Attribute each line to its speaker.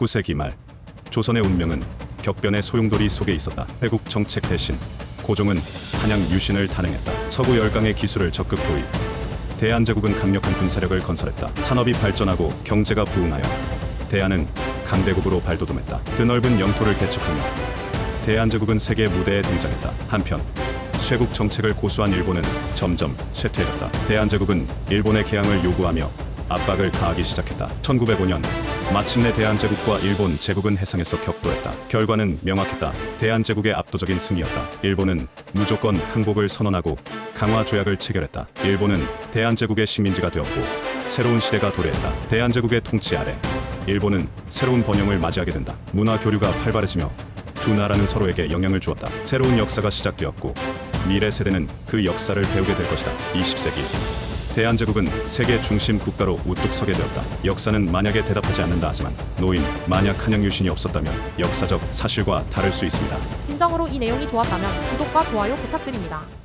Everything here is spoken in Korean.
Speaker 1: 19세기 말 조선의 운명은 격변의 소용돌이 속에 있었다. 회국 정책 대신 고종은 한양 유신을 탄핵했다. 서구 열강의 기술을 적극 도입. 대한제국은 강력한 군사력을 건설했다. 산업이 발전하고 경제가 부흥하여 대한은 강대국으로 발돋움했다. 드넓은 영토를 개척하며 대한제국은 세계 무대에 등장했다. 한편 쇄국 정책을 고수한 일본은 점점 쇠퇴해졌다. 대한제국은 일본의 개항을 요구하며 압박을 가하기 시작했다. 1905년 마침내 대한제국과 일본 제국은 해상에서 격돌했다. 결과는 명확했다. 대한제국의 압도적인 승리였다. 일본은 무조건 항복을 선언하고 강화 조약을 체결했다. 일본은 대한제국의 식민지가 되었고 새로운 시대가 도래했다. 대한제국의 통치 아래 일본은 새로운 번영을 맞이하게 된다. 문화 교류가 활발해지며 두 나라는 서로에게 영향을 주었다. 새로운 역사가 시작되었고 미래 세대는 그 역사를 배우게 될 것이다. 20세기 대한제국은 세계 중심 국가로 우뚝 서게 되었다. 역사는 만약에 대답하지 않는다 하지만 노인 만약 한양 유신이 없었다면 역사적 사실과 다를 수 있습니다.
Speaker 2: 진정으로 이 내용이 좋았다면 구독과 좋아요 부탁드립니다.